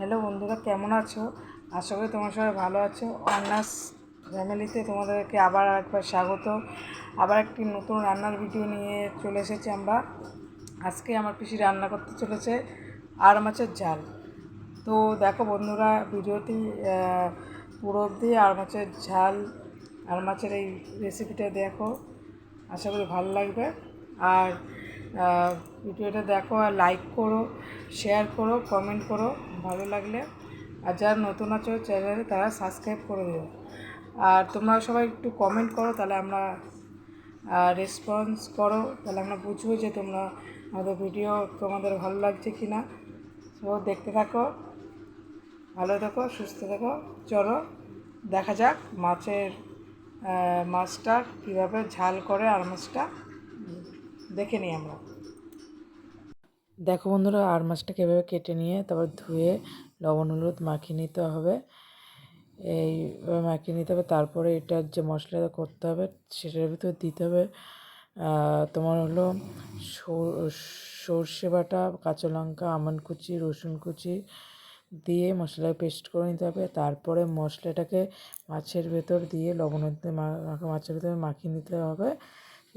Hello বন্ধুরা, কেমন আছো? আশা করি তোমার সবাই ভালো আছো। অনার্স ফ্যামিলিতে তোমাদেরকে আবার একবার স্বাগত। আবার একটি নতুন রান্নার ভিডিও নিয়ে চলে এসেছি আমরা। আজকে আমার পিসি রান্না করতে চলেছে আর মাছের ঝাল। তো দেখো বন্ধুরা, ভিডিওটি পুরো অবধি আর মাছের ঝাল আর মাছের এই রেসিপিটা দেখো। আশা করি ভালো লাগবে। আর ভিডিওটা দেখো আর লাইক করো শেয়ার করো কমেন্ট করো। ভালো লাগলে আর যারা নতুন আছো চ্যানেলে তারা সাবস্ক্রাইব করে দেবে আর তোমরা সবাই একটু কমেন্ট করো, তাহলে আমরা রেসপন্স করো, তাহলে আমরা বুঝব যে তোমরা আমাদের ভিডিও তোমাদের ভালো লাগছে কি না তো দেখতে থাকো, ভালো থাকো, সুস্থ থাকো, চলো, দেখা যাক মাছের মাছটা কীভাবে ঝাল করে আর মাছটা দেখে নিই আমরা। দেখো বন্ধুরা, আর মাছটা কীভাবে কেটে নিয়ে তারপর ধুয়ে লবণ, হলুদ মাখিয়ে নিতে হবে। এইভাবে মাখিয়ে নিতে হবে। তারপরে এটার যে মশলাটা করতে হবে, সেটার ভিতর দিতে হবে তোমার হলো সর- সর্ষে বাটা, কাঁচা লঙ্কা, আমন কুচি, রসুন কুচি দিয়ে মশলা পেস্ট করে নিতে হবে। তারপরে মশলাটাকে মাছের ভেতর দিয়ে লবণ মাখা মাছের ভেতরে মাখিয়ে নিতে হবে।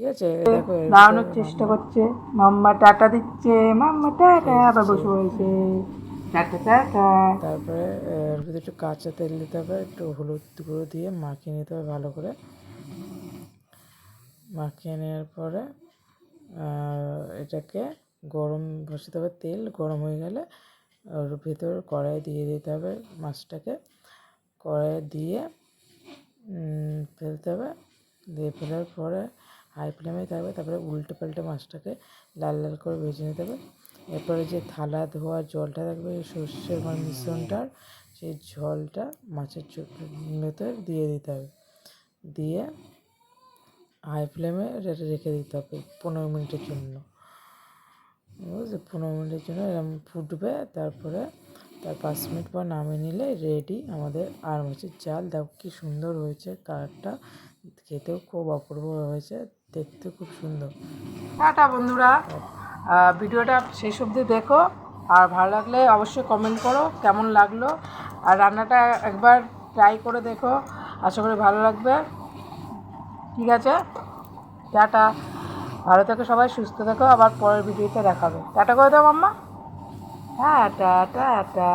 ঠিক আছে? দেখো দাঁড়ানোর চেষ্টা করছে। মাম্মা টাটা দিচ্ছে। মাম্মা টাটা আবার বসে টাটা টাটা। তারপরে এর ভিতরে একটু কাঁচা তেল দিতে হবে একটু হলুদ গুঁড়ো দিয়ে মাখিয়ে নিতে হবে ভালো করে। মাখিয়ে নেওয়ার পরে এটাকে গরম বসাতে হবে তেল গরম হয়ে গেলে ওর ভিতর কড়াই দিয়ে দিতে হবে মাছটাকে। কড়াই দিয়ে ফেলতে হবে। দিয়ে ফেলার পরে হাই ফ্লেমে থাকবে, তারপরে উল্টে পাল্টে মাছটাকে লাল লাল করে ভেজে নিতে হবে। এরপরে যে থালা, ধোয়া, জলটা থাকবে সর্ষের মিশ্রণটার, সেই জলটা মাছের ভেতর দিয়ে দিতে হবে। দিয়ে হাই ফ্লেমে রেখে রেখে দিতে হবে পনেরো মিনিটের জন্য। বুঝলি? পনেরো মিনিটের জন্য এরকম ফুটবে, তারপরে তার পাঁচ মিনিট পর নামিয়ে নিলে রেডি আমাদের আর মাছের জাল, দেখো কি সুন্দর হয়েছে কালারটা খেতেও খুব অপূর্ব হয়েছে। দেখতে খুব সুন্দর। টাটা বন্ধুরা ভিডিওটা শেষ অবধি দেখো। আর ভালো লাগলে অবশ্যই কমেন্ট করো, কেমন লাগল। আর রান্নাটা একবার ট্রাই করে দেখো। আশা করি ভালো লাগবে। ঠিক আছে? টাটা। ভালো থেকো সবাই, সুস্থ থেকো। আবার পরের ভিডিওতে দেখাবে। টাটা করে দাও, মাম্মা। হ্যাঁ টাটা টাটা।